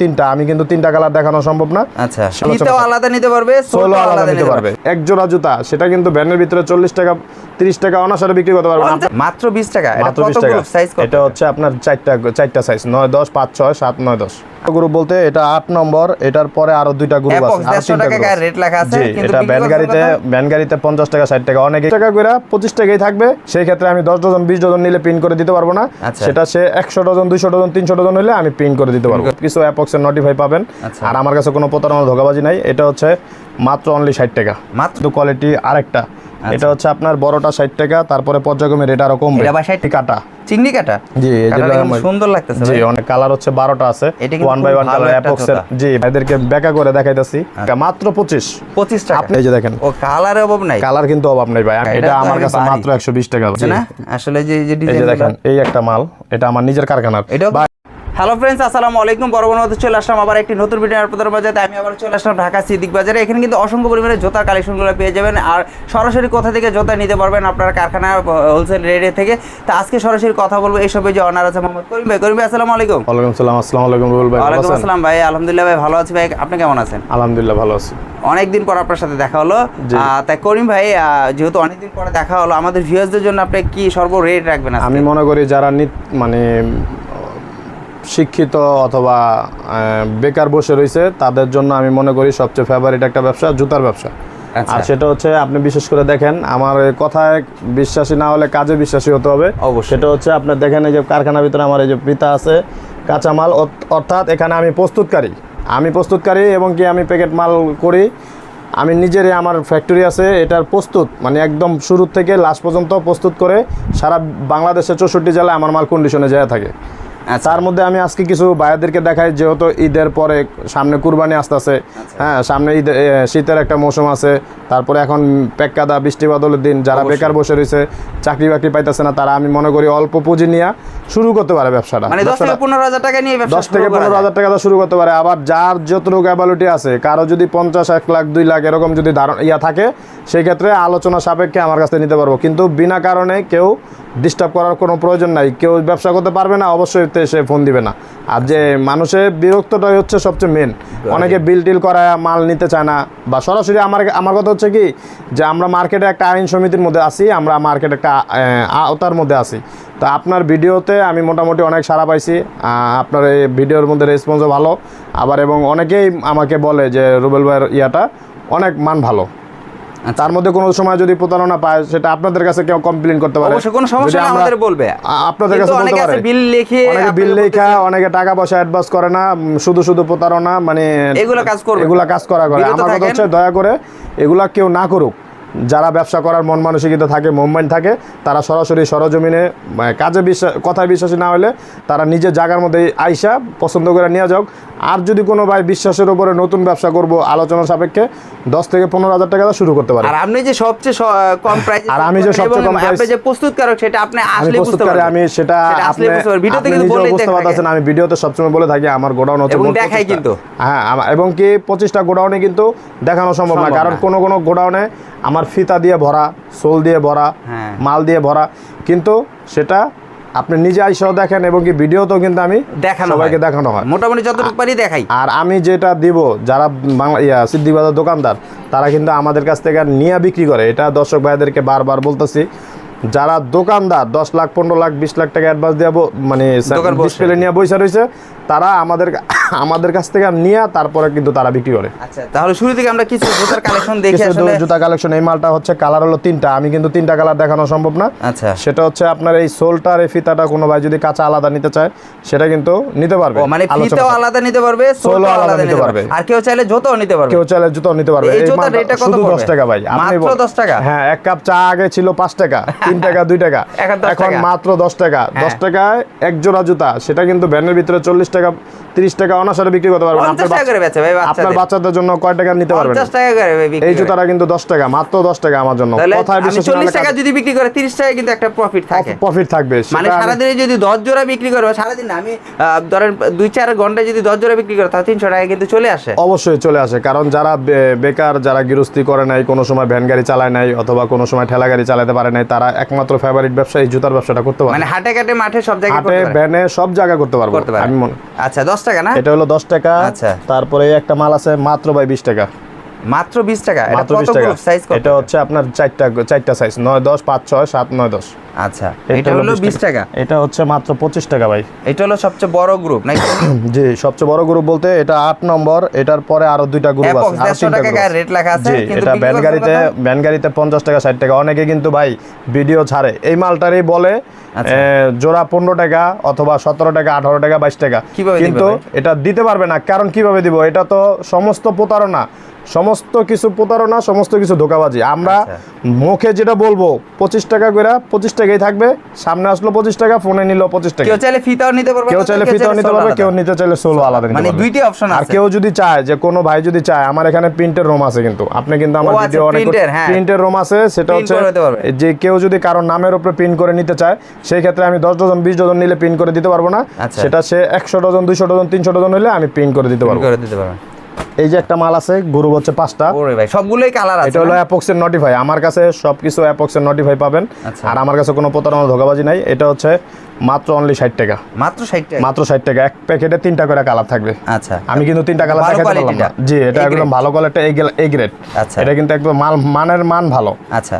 তিনটা। আমি কিন্তু তিনটা কালার দেখানো সম্ভব না। আচ্ছা। আলাদা নিতে পারবে ষোলো আলাদা নিতে পারবে। এক জোড়া জুতা সেটা কিন্তু ব্যানের ভিতরে চল্লিশ টাকা তিরিশ টাকা অনাসারে বিক্রি করতে পারবেন মাত্র বিশ টাকা? এটা কত গ্রুপ সাইজ কত? এটা হচ্ছে আপনার চারটা চারটা সাইজ নয় দশ পাঁচ ছয় সাত নয় দশ। গ্রুপ বলতে এটা আট নম্বর এটার পরে আরও দুইটা গ্রুপ আছে আরও 150 টাকা group গায়ে লেখা আছে, কিন্তু এটা বিক্রি ভ্যান করছেন গাড়িতে কত? গাড়িতে পঞ্চাশ টাকা ষাট টাকা অনেক টাকা করে পঁচিশ টাকাই থাকবে সেই ক্ষেত্রে আমি দশ ডজন বিশ ডজন নিলে প্রিন্ট করে দিতে পারব না। আচ্ছা। সেটা সে একশো ডজন দুইশো ডজন তিনশো ডজন হলে আমি প্রিন্ট করে দিতে পারব। কিছু অ্যাপক্সের নোটিফাই পাবেন। আচ্ছা। আর আমার কাছে কোনো প্রতারণা ধোকাবাজি নাই এটা হচ্ছে মাত্র অনলি ষাট টাকা। মাত্র কোয়ালিটি আরেকটা। এটা হচ্ছে আপনার বড়টা ষাট টাকা তারপরে পর্যায়ক্রমে রেট আরও কমবে। এটা আবার 60 কাটা। চিংড়ি কাটা? জি আমার- সুন্দর লাগতেছে জি অনেক কালার হচ্ছে বারোটা আছে। এটা কিন্তু ওয়ান বাই ওয়ান কালার অ্যাপক্সের জি ভাইদেরকে ব্যাকা করে দেখাইতেছি। মাত্র পঁচিশ। 25 টাকা। আপনি এই যে দেখেন। ও কালারের অভাব নাই। কালার কিন্তু অভাব নেই ভাই। এটা এটা আমার কাছে মাত্র একশো বিশ টাকা। বুঝছে জি। না? আসলে যে যে ডিজাইন দেখেন এই একটা মাল এটা আমার নিজের কারখানার। হ্যালো ফ্রেন্ডস আসসালামু আলাইকুম। বড় বড় চলে আসলাম আবার একটি নতুন ভিডিও আপনাদের বাজারে আমি আবার চলে আসলাম ঢাকা সিদ্দিক বাজারে। এখানে কিন্তু অসংখ্য পরিমাণে জোতার কালেকশনগুলো পেয়ে যাবেন। আর সরাসরি কোথা থেকে জোতা নিতে পারবেন আপনার কারখানা হোলসেল রেটে থেকে। তো আজকে সরাসরি কথা বলব এইসবে যে অনার আছে মোহাম্মদ করিম ভাই। করিম ভাই আসসালামু আলাইকুম। ওয়ালাইকুম সালাম আসসালামু আলাইকুম রুবেল ভাই ওয়ালাইকুম আসসালাম ভাই আলহামদুলিল্লাহ ভাই ভালো আছি ভাই। আপনি কেমন আছেন? আলহামদুলিল্লাহ ভালো আছি। অনেকদিন পর আপনার সাথে দেখা হলো। তাই করিম ভাই যেহেতু অনেকদিন পরে দেখা হলো আমাদের ভিউয়ার্সদের জন্য আপনি কি সর্ব রেট রাখবেন? আমি মনে করি যারা মানে শিক্ষিত অথবা বেকার বসে রয়েছে তাদের জন্য আমি মনে করি সবচেয়ে ফেভারিট একটা ব্যবসা জুতার ব্যবসা। আচ্ছা। আর সেটা হচ্ছে আপনি বিশেষ করে দেখেন আমার কথায় বিশ্বাসী না হলে কাজে বিশ্বাসী হতে হবে। সেটা হচ্ছে আপনি দেখেন এই যে কারখানার ভিতরে আমার এই যে পিতা আছে কাঁচামাল অর্থ- অর্থাৎ এখানে আমি প্রস্তুতকারী। আমি প্রস্তুতকারী এবং কি আমি প্যাকেট মাল করি। আমি নিজেরই আমার ফ্যাক্টরি আছে এটার প্রস্তুত মানে একদম শুরু থেকে লাস্ট পর্যন্ত প্রস্তুত করে সারা বাংলাদেশের চৌষট্টি জেলায় আমার মাল কন্ডিশনে যায় থাকে। তার মধ্যে আমি আজকে কিছু ভাইয়াদেরকে দেখাই যেহেতু ঈদের পরে সামনে কুরবানি আসতেছে। হ্যাঁ সামনে ঈদ শীতের একটা মৌসুম আছে। তারপরে এখন পেক্কাদা বৃষ্টি বাদলের দিন যারা বেকার বসে রয়েছে চাকরি বাকরি পাইতেছে না তারা আমি মনে করি অল্প পুঁজি নিয়ে শুরু করতে পারে ব্যবসাটা। মানে দশ থেকে পনেরো হাজার টাকা নিয়ে দশ শুরু থেকে পনেরো হাজার টাকা শুরু করতে পারে। আবার যার যতটুকু অ্যাবালিটি আছে কারও যদি পঞ্চাশ এক লাখ দুই লাখ এরকম যদি ধারণ ইয়া থাকে সেক্ষেত্রে আলোচনা সাপেক্ষে আমার কাছে নিতে পারব। কিন্তু বিনা কারণে কেউ ডিস্টার্ব করার কোনো প্রয়োজন নাই। কেউ ব্যবসা করতে পারবে না অবশ্যই তে সে ফোন দিবে না। আর যে মানুষের বিরক্তটাই হচ্ছে সবচেয়ে মেন অনেকে বিল টিল করায় মাল নিতে চায় না। বা সরাসরি আমার আমার কথা হচ্ছে কি যে আমরা মার্কেটে একটা আইন সমিতির মধ্যে আছি আমরা মার্কেটে একটা আওতার মধ্যে আছি। তো আপনার ভিডিওতে আমি মোটামুটি অনেক সাড়া পাইছি। আপনার এই ভিডিওর মধ্যে রেসপন্সও ভালো। আবার এবং অনেকেই আমাকে বলে যে রুবেল ভাইয়ের ইয়াটা অনেক মান ভালো। তার মধ্যে কোনো সময় যদি প্রতারণা পায় সেটা আপনাদের কাছে কেউ কমপ্লেন করতে পারে। অবশ্যই কোনো সমস্যা আমাদের বলবে। আপনাদের কাছে বলতে পারে। বিল লিখে অনেকে বিল লিখে অনেকে টাকা পয়সা অ্যাডভান্স করে না শুধু শুধু প্রতারণা মানে এগুলা কাজ করবে। এগুলা কাজ করা করে। আমার কথা হচ্ছে দয়া করে এগুলা কেউ না করুক। যারা ব্যবসা করার মন মানসিকতা থাকে মুভমেন্ট থাকে তারা সরাসরি সরজমিনে কাজে বিশ্বাস কথায় বিশ্বাসী না হলে তারা নিজের জায়গার মধ্যে আইসা পছন্দ করে নিয়ে যাক। আর যদি কোনো ভাই বিশ্বাসের উপরে নতুন ব্যবসা করব আলোচনা সাপেক্ষে দশ থেকে পনেরো হাজার টাকা শুরু করতে পারে। আর আপনি যে সবচেয়ে কম প্রাইস আর আমি যে সবচেয়ে কম আপনি price- যে প্রস্তুতকারক সেটা আপনি আসলে বুঝতে প্রস্তুতকারী আমি সেটা আপনি ভিডিওতে আপনি কিন্তু নিজেও বুঝতে পারতেছেন আমি ভিডিওতে সবসময় বলে থাকি আমার গোডাউন হচ্ছে এবং দেখাই কিন্তু। হ্যাঁ এবং কি পঁচিশটা গোডাউনে কিন্তু দেখানো সম্ভব না কারণ। কোনো কোনো গোডাউনে আমার ফিতা দিয়ে ভরা সোল দিয়ে ভরা হ্যাঁ। মাল দিয়ে ভরা। কিন্তু সেটা আপনি নিজে আইসাও দেখেন এবং কি ভিডিওতেও কিন্তু আমি দেখানো সবাইকে দেখানো হয়। মোটামুটি যতটুকু পারি দেখাই। আর আমি যেটা দিব যারা বাংলা ইয়া সিদ্দিবাজার দোকানদার তারা কিন্তু আমাদের কাছ থেকে নিয়ে বিক্রি করে। এটা দর্শক ভাইদেরকে বারবার বলতেছি যারা দোকানদার দশ লাখ পনেরো লাখ বিশ লাখ টাকা অ্যাডভান্স দিয়ে মানে। ডিসপ্লে নিয়ে বসে রয়েছে তারা আমাদের আমাদের কাছ থেকে নিয়ে তারপরে কিন্তু তারা বিক্রি করে। আচ্ছা তাহলে শুরু থেকে আমরা কিছু জুতার কালেকশন দেখি কিছু আসলে। জুতা কালেকশন এই মালটা হচ্ছে কালার হলো তিনটা। আমি কিন্তু তিনটা কালার দেখানো সম্ভব না। আচ্ছা। সেটা হচ্ছে আপনার এই সোলটার এই ফিতাটা কোনো ভাই যদি কাঁচা আলাদা নিতে চায় সেটা কিন্তু নিতে পারবে। মানে ফিতেও আলাদা নিতে পারবে সোলও আলাদা নিতে পারবে। আর কেউ চাইলে জুতাও নিতে পারবে। কেউ চাইলে জুতো নিতে পারবে। এই জুতার রেটটা কত শুধু পড়বে? দশ টাকা ভাই। মাত্র 10 টাকা? হ্যাঁ এক কাপ চা আগে ছিল পাঁচ টাকা তিন টাকা দুই টাকা। এখন 10। মাত্র দশ টাকা। দশ হ্যাঁ। টাকায় এক জোড়া জুতা। সেটা কিন্তু ব্যানের ভিতরে চল্লিশ টাকা তিরিশ টাকা অনাসারে বিক্রি করতে পারবেন। আপনার টাকা করে বেচে ভাই আপনার বাচ্চাদের। জন্য কয় টাকা নিতে পারবেন? 50 টাকা করে বিক্রি এই জুতাটা কিন্তু দশ টাকা মাত্র দশ টাকা আমার জন্য। আমি বিশ্বাস না চল্লিশ হলে টাকা যদি বিক্রি করে তিরিশ টাকা কিন্তু একটা প্রফিট থাকে। প্রফিট থাকবে। মানে সেটা আমি- সারাদিনে যদি দশ জোড়া বিক্রি করে সারাদিন না, আমি ধরেন দুই চার ঘন্টায় যদি দশ জোড়া বিক্রি করে তাহলে তিনশো টাকা কিন্তু চলে আসে। অবশ্যই চলে আসে কারণ যারা বেকার যারা গৃহস্থী করে নাই কোনো সময় ভ্যান গাড়ি চালায় নাই অথবা কোনো সময় ঠেলা গাড়ি চালাতে পারে নাই তারা একমাত্র ফেভারিট ব্যবসা এই জুতার ব্যবসাটা করতে পারে মানে হাটে কাটে মাঠে সব জায়গায় হাটে করতে পারে। ভ্যানে সব জায়গায় করতে পারব। আমি মনে আচ্ছা দশ টাকা না? এটা হলো দশ টাকা। আচ্ছা। তারপরে একটা মাল আছে মাত্র ভাই বিশ টাকা। মাত্র বিশ টাকা? এটা কত গ্রুপ সাইজ কত? এটা হচ্ছে আপনার চারটা চারটা সাইজ নয় দশ পাঁচ ছয় সাত নয় দশ। আচ্ছা এটা হলো বিশ টাকা। এটা হচ্ছে মাত্র পঁচিশ টাকা ভাই। এটা হলো সবচেয়ে বড় গ্রুপ নাকি? জি সবচেয়ে বড় গ্রুপ বলতে এটা আট নম্বর এটার পরে আরও দুইটা গ্রুপ আছে আরও 150 টাকা group রেট লেখা আছে, কিন্তু এটা বিক্রি ভ্যান করছেন গাড়িতে ভ্যান গাড়িতে পঞ্চাশ টাকা ষাট টাকা। অনেকে কিন্তু ভাই ভিডিও ছাড়ে। এই মালটারই বলে আচ্ছা। জোড়া পনেরো টাকা অথবা সতেরো টাকা আঠারো টাকা বাইশ টাকা। কিন্তু এটা দিতে পারবে না। কারণ কীভাবে দিব? এটা তো সমস্ত প্রতারণা। সমস্ত কিছু প্রতারণা সমস্ত কিছু ধোকাবাজি। আমরা আচ্ছা। মুখে যেটা বলব পঁচিশ টাকা করে পঁচিশ টাকাই থাকবে। সামনে আসলো পঁচিশ টাকা ফোনে নিল পঁচিশ টাকা। কেউ চাইলে ফিতাও নিতে পারবে কেউ চাইলে ফিতাও নিতে পারবে কেউ নিতে চাইলে সোলো আলাদা মানে দুইটি অপশন আর কেউ যদি চায় যে কোনো ভাই যদি চায় আমার এখানে প্রিন্টের রুম আছে কিন্তু। আপনি কিন্তু আমার আচ্ছা, ভিডিও অনেক হ্যাঁ। প্রিন্টের রুম আছে সেটা হচ্ছে। যে কেউ যদি কারোর নামের উপরে প্রিন্ট করে নিতে চায় সেই ক্ষেত্রে আমি দশ ডজন বিশ ডজন নিলে প্রিন্ট করে দিতে পারব না। আচ্ছা। সেটা সে একশো ডজন দুইশো ডজন তিনশো ডজন হলে আমি প্রিন্ট করে দিতে পারব। করে দিতে পারবে। এই যে একটা মাল আছে গরু হচ্ছে পাঁচটা। ওরে ভাই সবগুলোই কালার আছে এটা হলো অ্যাপক্সের নোটিফাই আমার কাছে সবকিছু অ্যাপক্সের নোটিফাই পাবেন। আচ্ছা। আর আমার কাছে কোনো প্রতারণা ধোকাবাজি নাই। এটা হচ্ছে মাত্র অনলি ষাট টাকা। মাত্র 60 টাকা? মাত্র ষাট টাকা। এক প্যাকেটে তিনটা করে কালার থাকবে। আচ্ছা। আমি কিন্তু তিনটা কালার দেখাতে পারলাম না। জি এটা একদম? ভালো কোয়ালিটি এ গ্রেড আচ্ছা। এটা কিন্তু একদম মাল মানের মান ভালো। আচ্ছা।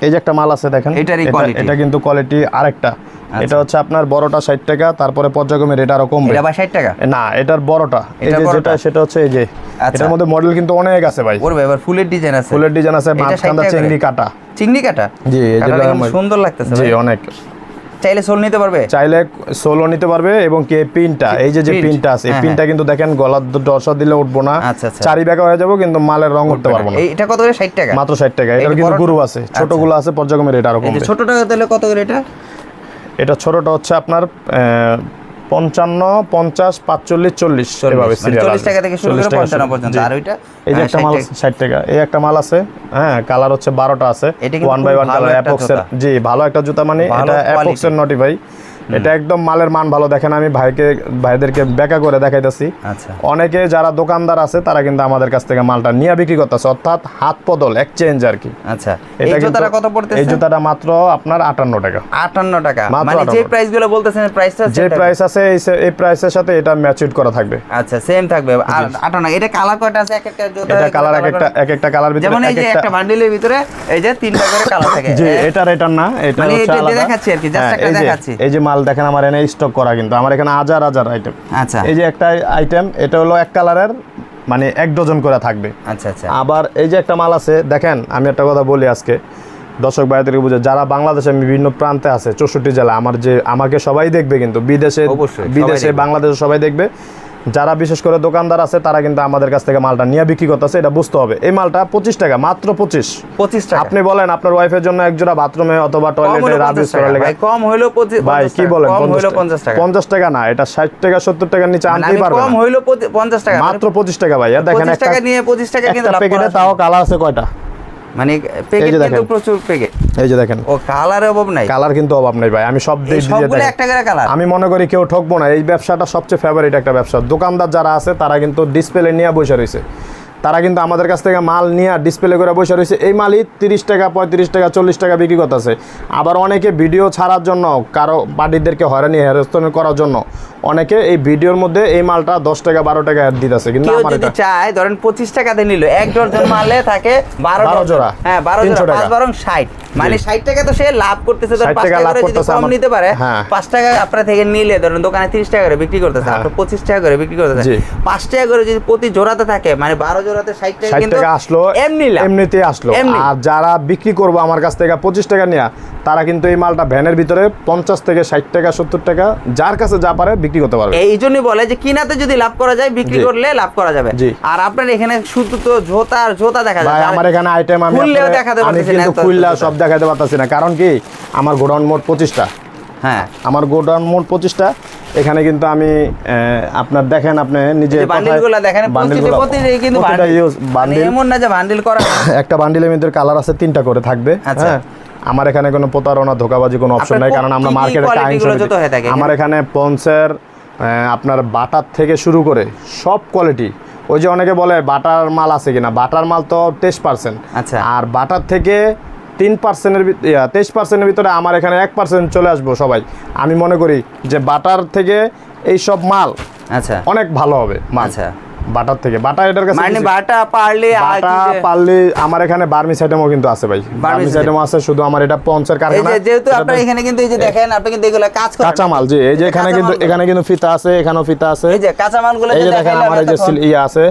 এই যে একটা মাল আছে দেখেন এটারই এটা- এটা কিন্তু কোয়ালিটি আরেকটা। এটা হচ্ছে আপনার বড়টা ষাট টাকা তারপরে পর্যায়ক্রমে রেট আরও কমবে। এটা 60 টাকা? না এটার বড়টা। এই যে যেটা সেটা হচ্ছে এই যে। আচ্ছা। এটার মধ্যে মডেল কিন্তু অনেক আছে ভাই। ওরে এবার ফুলের ডিজাইন আছে। ফুলের ডিজাইন আছে মাছ 60 চিংড়ি কাটা। চিংড়ি কাটা? জি সুন্দর লাগতেছে জি অনেক। চাইলে সোল নিতে পারবে? চাইলে সোলও নিতে পারবে এবং কে পিনটা এই যে যে পিনটা আছে এই হ্যাঁ, পিনটা কিন্তু দেখেন গলার দশা দিলে উঠবো না। আচ্ছা, আচ্ছা। চারি ব্যাগা হয়ে যাব কিন্তু মালের রং উঠতে পারব না। এটা কত করে? 60 টাকা। মাত্র ষাট টাকা। এটা এটার কিন্তু? গুরু আছে। ছোটগুলো আছে পর্যায়ক্রমে রেট আরও ছোট টাকা তাহলে কত করে এটা? এটা ছোটটা হচ্ছে আপনার পঞ্চান্ন পঞ্চাশ পাঁচচল্লিশ চল্লিশ এভাবে মানে serial 40 আসবে। টাকা থেকে শুরু করে টাকা 55 শুরু। পর্যন্ত আর ওইটা এই যে একটা মাল। ষাট টাকা এই একটা মাল আছে হ্যাঁ কালার হচ্ছে বারোটা আছে ওয়ান বাই ওয়ান কালার অ্যাপক্সের জি ভালো একটা জুতা মানে এটা। অ্যাপক্সের নোটিফাই এটা একদম মালের মান ভালো। দেখেন আমি ভাইকে ভাইদেরকে ব্যাকা করে দেখাইতেছি। আচ্ছা। অনেকে যারা দোকানদার আছে তারা কিন্তু আমাদের কাছ থেকে মালটা নিয়ে বিক্রি করতেছে। অর্থাৎ হাত বদল এক্সচেঞ্জ আর কি। আচ্ছা। এই এটা কিন্তু- জুতাটা কত পড়তেছে? এই জুতাটা মাত্র আপনার আটান্ন টাকা। 58 টাকা। মানে যে প্রাইসগুলো বলতেছেন প্রাইসটা যে প্রাইস আছে এই প্রাইসের সাথে এটা ম্যাচিউর করা থাকবে। আচ্ছা সেম থাকবে। আর 58 এটা কালার কয়টা আছে? এক একটা জুতা এটা কালার এক একটা এক একটা কালার ভিতরে যেমন এই যে একটা বান্ডিলের ভিতরে এই যে তিনটা করে কালার থাকে। জি এটার এটার না এটা মানে হচ্ছে আলাদা। দেখাচ্ছি আর কি, just হ্যাঁ, একটা দেখাচ্ছি। এই যে মাল দেখেন আমার এনে স্টক করা কিন্তু। আমার এখানে হাজার হাজার আইটেম আচ্ছা। এই যে একটা আইটেম এটা হলো এক কালারের মানে এক ডজন করে থাকবে। আচ্ছা আচ্ছা। আবার এই যে একটা মাল আছে দেখেন আমি একটা কথা বলি আজকে। দর্শক ভাইদেরকে বুঝে যারা বাংলাদেশে বিভিন্ন প্রান্তে আছে চৌষট্টি জেলা আমার যে আমাকে সবাই দেখবে কিন্তু বিদেশে বিদেশে। বাংলাদেশে সবাই দেখবে। যারা বিশেষ করে দোকানদার আছে তারা কিন্তু আমাদের কাছ থেকে মালটা নিয়ে বিক্রি করতেছে এটা বুঝতে হবে। এই মালটা পঁচিশ টাকা মাত্র পঁচিশ। 25 টাকা। আপনি বলেন আপনার ওয়াইফের জন্য একজোড়া বাথরুমে অথবা টয়লেটে হলো রাবিশ 50 টাকা। করার লেগে ভাই কম হইল 25 ভাই কি বলেন কম 50 হইল টাকা? পঞ্চাশ টাকা। না এটা ষাট টাকা সত্তর টাকার নিচে মানে আনতেই পারবে কম। হইল 50 টাকা। মাত্র পঁচিশ টাকা ভাই দেখেন 25 একটা টাকা নিয়ে 25 টাকা কিন্তু প্যাকেটে তাও কালার আছে কয়টা? মানে প্যাকেট কিন্তু প্রচুর প্যাকেট এই যে দেখেন। ও কালারের অভাব নাই। কালার কিন্তু অভাব নেই ভাই আমি সব এই দিয়ে দেখেন। একটা করে কালার আমি মনে করি কেউ ঠকবো না এই ব্যবসাটা সবচেয়ে ফেভারিট একটা ব্যবসা। দোকানদার যারা আছে তারা কিন্তু ডিসপ্লে নিয়ে বসে রয়েছে। তারা কিন্তু আমাদের কাছ থেকে মাল নিয়ে ডিসপ্লে করে বসে রয়েছে। এই মালই তিরিশ টাকা পঁয়ত্রিশ টাকা চল্লিশ টাকা বিক্রি করতেছে। আবার অনেকে ভিডিও ছাড়ার জন্য কারও পার্টিদেরকে হয়রানি হ্যারাস্তানি করার জন্য অনেকে এই ভিডিওর মধ্যে এই মালটা দশ টাকা বারো টাকা অ্যাড দিতেছে কিন্তু আমার যদি চায় ধরেন পঁচিশ টাকাতে নিল এক ডজন মারলে থাকে বারো 12 জোড়া। হ্যাঁ বারো জোড়া পাঁচ। বারং ষাট মানে ষাট টাকা তো সে লাভ করতেছে ধর পাঁচ টাকা টাকা করে যদি কম নিতে পারে হ্যাঁ। পাঁচ টাকা আপনার থেকে নিলে ধরেন দোকানে তিরিশ টাকা করে বিক্রি করতেছে হ্যাঁ। আপনার পঁচিশ টাকা করে বিক্রি করতেছে পাঁচ টাকা করে যদি প্রতি জোড়াতে থাকে মানে বারো জোড়াতে ষাট টাকা কিন্তু আসলো এমনি এমনিতে আসলো আর যারা বিক্রি করব আমার কাছ থেকে পঁচিশ টাকা নিয়ে তারা কিন্তু এই মালটা ভ্যানের ভিতরে পঞ্চাশ থেকে ষাট টাকা সত্তর টাকা যার কাছে যা পারে বিক্রি করতে পারবে। এই জন্যই বলে যে কিনাতে যদি লাভ করা যায় বিক্রি করলে লাভ করা যাবে। আর আপনার এখানে শুধু তো জোতা আর জোতা দেখা যায় আমার এখানে আইটেম আমি খুললেও দেখাতে পারতেছি না খুললা সব দেখাতে পারতেছি না। কারণ কি? আমার গোডাউন মোট পঁচিশটা। হ্যাঁ। আমার গোডাউন মোট পঁচিশটা। এখানে কিন্তু আমি আপনার দেখেন আপনি নিজে বান্ডিলগুলো দেখেন কিন্তু বান্ডিল মানে বান্ডিল এমন না যে বান্ডিল করা একটা বান্ডিলের মধ্যে কালার আছে তিনটা করে থাকবে। আচ্ছা। আমার এখানে কোনো প্রতারণা ধোকাবাজি কোনো অপশন নাই কারণ আমরা মার্কেটে আমার এখানে পন্সের আপনার বাটার থেকে শুরু করে সব কোয়ালিটি ওই যে অনেকে বলে বাটার মাল আছে কিনা বাটার মাল তো তেইশ পার্সেন্ট আচ্ছা। আর বাটার থেকে তিন পার্সেন্টের তেইশ পার্সেন্টের ভিতরে আমার এখানে এক পার্সেন্ট চলে আসব সবাই। আমি মনে করি যে বাটার থেকে এই সব মাল আচ্ছা। অনেক ভালো হবে মাল। আচ্ছা। বাটার থেকে। বাটা এটার কাছে মানে বাটা পারলে বাটা পারলে আমার এখানে বার্মিস আইটেমও কিন্তু আছে ভাই। বার্মিস। আছে শুধু আমার এটা পঞ্চের কারখানা। যেহেতু এখানে কিন্তু এই যে দেখেন আপনি কিন্তু এগুলো কাজ করেন। কাঁচা মাল জি এই যে এখানে কিন্তু এখানে কিন্তু ফিতা আছে এখানেও ফিতা আছে। এই যে কাঁচা মালগুলো এই যে দেখেন আমার এই যে। ইয়ে আছে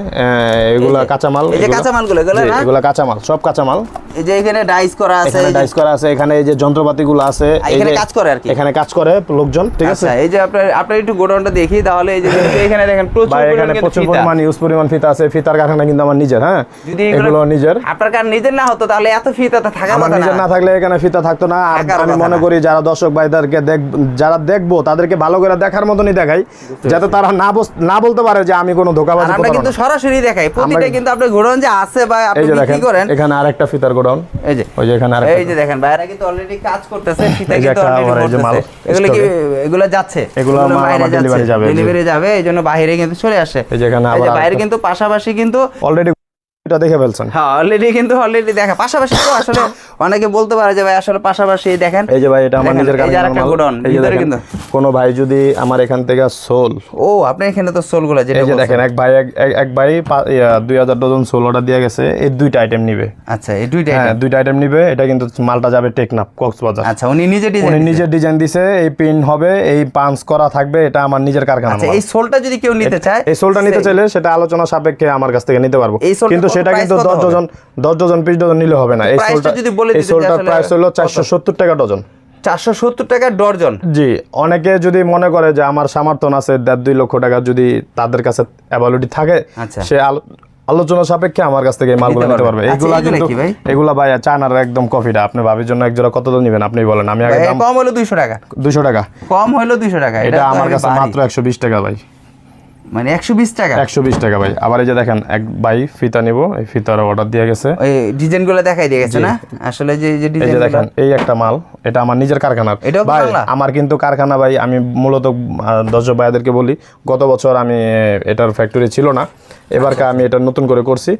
এগুলা কাঁচা মাল এই যে কাঁচা মালগুলো? এগুলা কাঁচা মাল সব কাঁচা মাল এই যে এখানে ডাইস করা আছে এখানে ডাইস করা আছে এখানে এই যে যন্ত্রপাতিগুলো আছে এখানে কাজ করে আর কি? এখানে কাজ করে লোকজন ঠিক আছে? আচ্ছা এই যে আপনার আপনার একটু গোডাউনটা দেখি তাহলে এই যে এখানে দেখেন প্রচুর এখানে প্রচুর। পরিমাণ ইউজ পরিমাণ ফিতা আছে ফিতার কারখানা কিন্তু আমার নিজের হ্যাঁ? এগুলো নিজের। আপনার কার নিজের না হতো তাহলে এত ফিতা আমার নিজের না। থাকলে এখানে ফিতা থাকতো না আর আমি মনে করি যারা দর্শক ভাইদেরকে দেখ যারা দেখব তাদেরকে ভালো করে দেখার মতনই দেখাই যাতে তারা না না বলতে পারে যে আমি কোনো ধোকাবাজি আমরা কিন্তু সরাসরি দেখাই প্রতিটা কিন্তু আপনার গোডাউন যে আছে বা আপনি দেখেন করেন এখানে আরেকটা ফিতার গোডাউন এই যে। ওই যে এখানে এই যে দেখেন বাইরে কিন্তু অলরেডি কাজ করতেছে সেটা কিন্তু অলরেডি এগুলো কি এগুলো যাচ্ছে? এগুলো বাইরে যাবে, ডেলিভারি যাবে এই জন্য বাইরে কিন্তু চলে আসে। এই যে এখানে আবার বাইরে কিন্তু পাশাপাশি কিন্তু অলরেডি এটা দেখে ফেলছেন? হ্যাঁ অলরেডি কিন্তু অলরেডি দেখা পাশাপাশি তো আসলে অনেকে বলতে পারে যে ভাই আসলে পাশাপাশি দেখেন। এই যে ভাই এটা আমার নিজের। গোডাউন, এই যে ভিতরে কিন্তু। কোনো ভাই যদি আমার এখান থেকে সোল ও আপনার এখানে তো সোলগুলো যেটা এই যে দেখেন এক ভাই এক- ভাই পা- ইয়া, দুই হাজার ডজন সোল অর্ডার দিয়ে গেছে এই দুইটা আইটেম নিবে। আচ্ছা এই দুইটা হ্যাঁ দুইটা আইটেম নিবে এটা কিন্তু মালটা যাবে টেকনাফ কক্সবাজার। আচ্ছা উনি নিজে ডিজাইন উনি নিজের ডিজাইন দিছে এই পিন হবে এই পাঞ্চ করা থাকবে এটা আমার নিজের কারখানা আচ্ছা এই সোলটা যদি কেউ নিতে চায় এই সোলটা নিতে চাইলে সেটা আলোচনা সাপেক্ষে আমার কাছ থেকে নিতে পারব। এই কিন্তু সেটা কিন্তু কত দশ হবে? ডজন দশ ডজন পিস ডজন নিলে হবে না এই সোলটা যদি বলে যে সোলটার প্রাইস হলো কত? চারশো সত্তর টাকা ডজন চারশো সত্তর টাকা ডর্জন জি অনেকে যদি মনে করে যে আমার সামর্থ্য আছে দেড় দুই লক্ষ টাকা যদি তাদের কাছে অ্যাভালিটি থাকে আচ্ছা। সে আলোচনা সাপেক্ষে আমার কাছ থেকে মালগুলো নিতে পারবে। আচ্ছা, এগুলা কিন্তু? এগুলা ভাই চায়নার একদম কফিটা আপনি ভাবির জন্য এক জোড়া কত দাম নেবেন আপনি বলেন আমি আগে কম হলো দুইশো টাকা দুশো টাকা কম হলো দুইশো টাকা এটা আমার কাছে মাত্র একশো বিশ টাকা ভাই মানে একশো বিশ টাকা। একশো বিশ টাকা ভাই। আবার এই যে দেখেন এক ভাই ফিতা নিব এই ফিতার অর্ডার দিয়ে গেছে। ওই ডিজাইনগুলো দেখাই দিয়ে গেছে না? আসলে যে যে ডিজাইন দেখেন এই একটা মাল এটা আমার নিজের কারখানার। ভাই আমার কিন্তু কারখানা ভাই আমি মূলত দর্শক ভাইদেরকে বলি গত বছর আমি এটার ফ্যাক্টরি ছিল না। এবারকে আমি এটা নতুন করে করছি।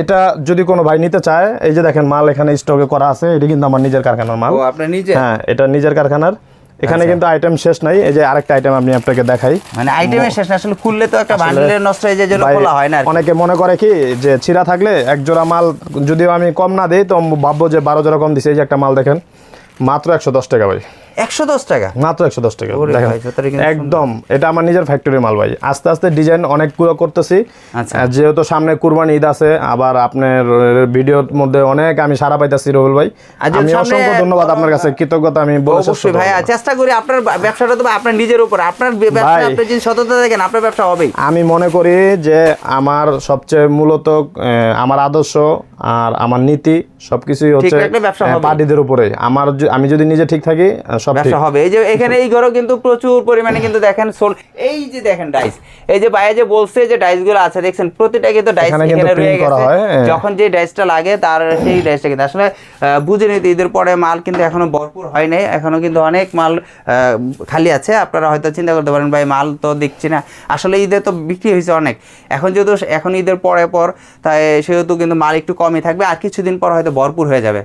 এটা যদি কোনো ভাই নিতে চায় এই যে দেখেন মাল এখানে স্টকে করা আছে এটা কিন্তু আমার নিজের কারখানার মাল। ও আপনার নিজে হ্যাঁ এটা নিজের কারখানার। এখানে আচ্ছা। কিন্তু আইটেম শেষ নাই। এই যে আরেকটা আইটেম আমি আপনাকে দেখাই। মানে আইটেমের শেষ না আসলে খুললে তো একটা বান্ডেলের নষ্ট হয়ে যায় যেন খোলা হয় না অনেকে মনে করে কি যে ছিঁড়া থাকলে এক জোড়া মাল যদিও আমি কম না দেই তো ভাববো যে বারো জোড়া কম দিছে এই যে একটা মাল দেখেন। মাত্র একশো দশ টাকা ভাই। একশো দশ টাকা? মাত্র একশো দশ টাকা। একদম এটা আমার নিজের ফ্যাক্টরির মাল ভাই। আস্তে আস্তে ডিজাইন অনেকগুলো করতেছি। আচ্ছা। যেহেতু সামনে কুরবানি ঈদ আছে আবার আপনার ভিডিওর মধ্যে অনেক আমি সারা পাইতেছি রবিল ভাই। আমি অসংখ্য ধন্যবাদ আপনার কাছে কৃতজ্ঞতা আমি অবশ্যই ভাই চেষ্টা করি আপনার ব্যবসাটা তো আপনার নিজের উপর। আপনার ব্যবসা। আপনি যদি সততা দেখেন আপনার ব্যবসা হবেই। আমি মনে করি যে আমার সবচেয়ে মূলত আমার আদর্শ আর আমার নীতি সবকিছুই হচ্ছে। পার্টিদের উপরে আমার আমি যদি নিজে ঠিক থাকি সব ব্যবসা হবে। এই যে এখানে এই ঘরেও কিন্তু প্রচুর পরিমাণে কিন্তু দেখেন সোল এই যে দেখেন ডাইস এই যে বাইরে যে বলছে যে ডাইসগুলো আছে দেখছেন প্রতিটা কিন্তু ডাইস এখানে রয়ে গেছে। হ্যাঁ। যখন যে ডাইসটা লাগে তার সেই ডাইসটা কিন্তু। আসলে বুঝে নিতে ঈদের পরে মাল কিন্তু এখনও ভরপুর হয় নাই। এখনও কিন্তু অনেক মাল খালি আছে। আপনারা হয়তো চিন্তা করতে পারেন ভাই মাল তো দেখছি না। আসলে ঈদে তো বিক্রি হয়েছে অনেক। এখন যেহেতু এখন ঈদের পরে পর তাই সেহেতু কিন্তু মাল একটু কমই থাকবে। আর কিছুদিন পর হয়তো ভরপুর হয়ে যাবে।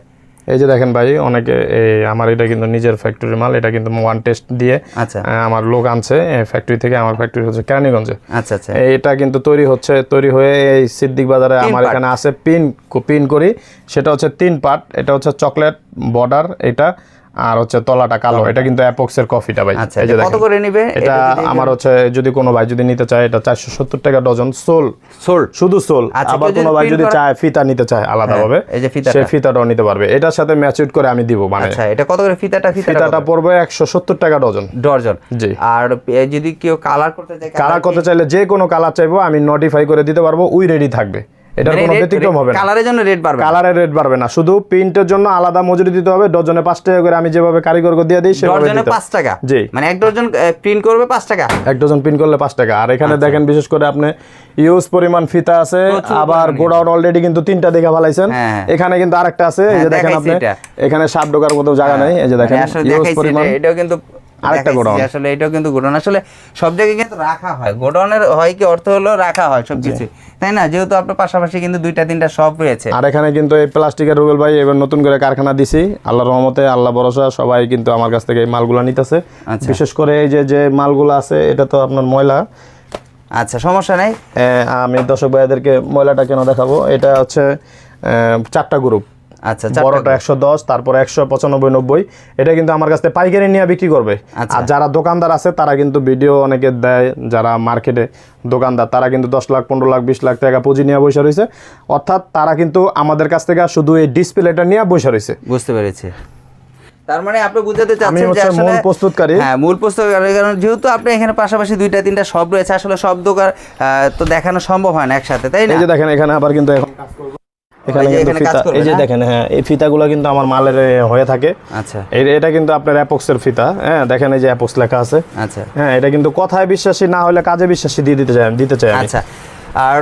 এই যে দেখেন ভাই অনেকে এই আমার এটা কিন্তু নিজের ফ্যাক্টরির মাল এটা কিন্তু ওয়ান টেস্ট দিয়ে আচ্ছা। আমার লোক আনছে ফ্যাক্টরি থেকে আমার ফ্যাক্টরি হচ্ছে কেরানীগঞ্জে। আচ্ছা আচ্ছা। এটা কিন্তু তৈরি হচ্ছে তৈরি হয়ে এই সিদ্দিক বাজারে আমার এখানে আছে পিন পিন করি। সেটা হচ্ছে তিন পার্ট এটা হচ্ছে চকলেট বর্ডার এটা আর হচ্ছে তলাটা কালো। এটা কিন্তু অ্যাপক্সের কফিটা ভাই। আচ্ছা এই যে এটা কত করে নিবে? এটা আমার হচ্ছে যদি কোনো ভাই যদি নিতে চায় এটা চারশো সত্তর টাকা ডজন সোল। সোল্ড শুধু সোল। আচ্ছা, আবার কোনো ভাই যদি চায় ফিতা নিতে চায় আলাদাভাবে হ্যাঁ, এই যে ফিতাটা। সে ফিতাটাও নিতে পারবে। এটার সাথে ম্যাচিউড করে আমি দিব মানে আচ্ছা এটা কত করে? ফিতাটা ফিতাটা পড়বে একশো সত্তর টাকা ডজন। ডর্জন। জি। আর যদি কেউ কালার করতে চায় কালার করতে চাইলে যে কোনো কালার চাইব আমি নোটিফাই করে দিতে পারব উই রেডি থাকবে। এটার মানে কোনো ব্যতিক্রম হবে না। কালারের জন্য রেট বাড়বে কালারের রেট বাড়বে না। শুধু প্রিন্টের জন্য আলাদা মজুরি দিতে হবে। ডজনে পাঁচ টাকা করে আমি যেভাবে কারিগরকে দিয়ে দিই সেভাবে দিতে পাঁচ টাকা? জি। মানে এক ডর্জন প্রিন্ট করবে পাঁচ টাকা? এক ডজন প্রিন্ট করলে পাঁচ টাকা। আর এখানে দেখেন বিশেষ করে আপনি ইউজ পরিমাণ ফিতা আছে আচ্ছা। আবার গোডাউন অলরেডি কিন্তু তিনটা দেখে ফেলাইছেন। হ্যাঁ, হ্যাঁ। এখানে কিন্তু আরেকটা আছে এই হ্যাঁ, যে দেখেন আপনি। এখানে সাপ ঢোকার মতো জায়গা নাই এই যে দেখেন মানে ইউজ পরিমাণ। এটাও কিন্তু আরেকটা গোডাউন। আসলে এটাও কিন্তু গোডাউন। আসলে সব জায়গায় কিন্তু রাখা হয়। গোডাউনের হয় কি অর্থ হলো রাখা হয় সবকিছু তাই না? যেহেতু আপনার পাশাপাশি কিন্তু দুইটা তিনটা শপ রয়েছে। আর এখানে কিন্তু এই প্লাস্টিকের রুবেল ভাই এবার নতুন করে কারখানা দিছি। আল্লাহর রহমতে আল্লাহ ভরসা সবাই কিন্তু আমার কাছ থেকে এই মালগুলো নিতেছে। আচ্ছা। বিশেষ করে এই যে যে মালগুলো আছে এটা তো আপনার ময়লা। আচ্ছা সমস্যা নেই। আমি দর্শক ভাইদেরকে ময়লাটা কেন দেখাবো? এটা হচ্ছে চারটা গ্রুপ আচ্ছা বড়টা একশো দশ তারপর একশো পঁচানব্বই নব্বই। এটা কিন্তু আমার কাছ পাইকারি নিয়ে বিক্রি করবে। আচ্ছা। আর যারা দোকানদার আছে তারা কিন্তু ভিডিও অনেকে দেয় যারা মার্কেটে দোকানদার তারা কিন্তু দশ লাখ পনেরো লাখ বিশ লাখ টাকা পুঁজি নিয়ে বসে রয়েছে। অর্থাৎ তারা কিন্তু আমাদের কাছ থেকে শুধু এই ডিসপ্লেটা নিয়ে বসে রয়েছে। বুঝতে পেরেছি। তার মানে আপনি বুঝাতে চাচ্ছেন যে আসলে মূল প্রস্তুতকারী। হ্যাঁ মূল প্রস্তুতকারী কারণ যেহেতু আপনি এখানে পাশাপাশি দুইটা তিনটা সব রয়েছে আসলে সব দোকান তো দেখানো সম্ভব হয় না একসাথে তাই না? এই যে দেখেন এখানে আবার কিন্তু এখন কাজ করব। এখানে কিন্তু ফিতা এই যে দেখেন হ্যাঁ এই ফিতাগুলো কিন্তু আমার মালের হয়ে থাকে। আচ্ছা। এটা কিন্তু আপনার অ্যাপক্সের ফিতা হ্যাঁ দেখেন এই যে অ্যাপক্স লেখা আছে। আচ্ছা। হ্যাঁ এটা কিন্তু কথায় বিশ্বাসী না হলে কাজে বিশ্বাসী দিয়ে দিতে চাই দিতে চাই আচ্ছা। আর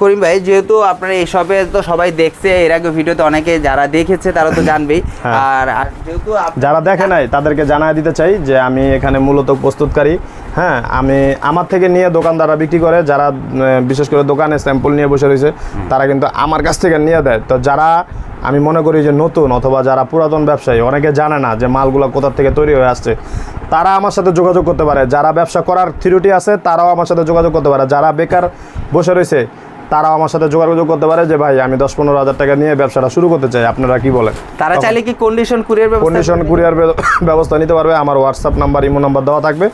করিম ভাই যেহেতু আপনার এই সবে তো সবাই দেখছে এর আগে ভিডিওতে অনেকে যারা দেখেছে তারা তো জানবেই। হ্যাঁ। আর আর যেহেতু যারা দেখে নাই তাদেরকে জানায় দিতে চাই যে আমি এখানে মূলত প্রস্তুতকারী। হ্যাঁ আমি আমার থেকে নিয়ে দোকানদাররা বিক্রি করে যারা বিশেষ করে দোকানে স্যাম্পল নিয়ে বসে রয়েছে তারা কিন্তু আমার কাছ থেকে নিয়ে দেয়। তো যারা আমি মনে করি যে নতুন অথবা যারা পুরাতন ব্যবসায়ী অনেকে জানে না যে মালগুলো কোথা থেকে তৈরি হয়ে আসছে তারা আমার সাথে যোগাযোগ করতে পারে। যারা ব্যবসা করার থিরুটি আছে তারাও আমার সাথে যোগাযোগ করতে পারে। যারা বেকার বসে রয়েছে তারাও আমার সাথে যোগাযোগ করতে পারে যে ভাই আমি দশ পনেরো হাজার টাকা নিয়ে ব্যবসাটা শুরু করতে চাই আপনারা কি বলেন? তারা চাইলে কি কন্ডিশন কুরিয়ার কন্ডিশন কুরিয়ার ব্যবস্থা নিতে পারবে। আমার হোয়াটসঅ্যাপ নাম্বার ইমো নাম্বার দেওয়া থাকবে।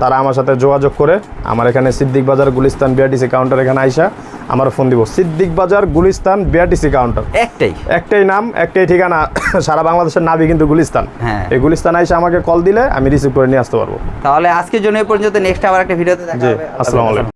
তারা আমার সাথে যোগাযোগ করে আমার এখানে সিদ্দিক বাজার গুলিস্তান বিআরটিসি কাউন্টার এখানে আইসা আমার ফোন দিব। সিদ্দিক বাজার গুলিস্তান বিআরটিসি কাউন্টার একটাই। একটাই নাম একটাই ঠিকানা। সারা বাংলাদেশের নাবি কিন্তু গুলিস্তান। হ্যাঁ। এই গুলিস্তান আইসা আমাকে কল দিলে আমি রিসিভ করে নিয়ে আসতে পারব। তাহলে আজকের জন্য এই পর্যন্ত। নেক্সট আবার একটা ভিডিওতে দেখা হবে। আসসালামু আলাইকুম।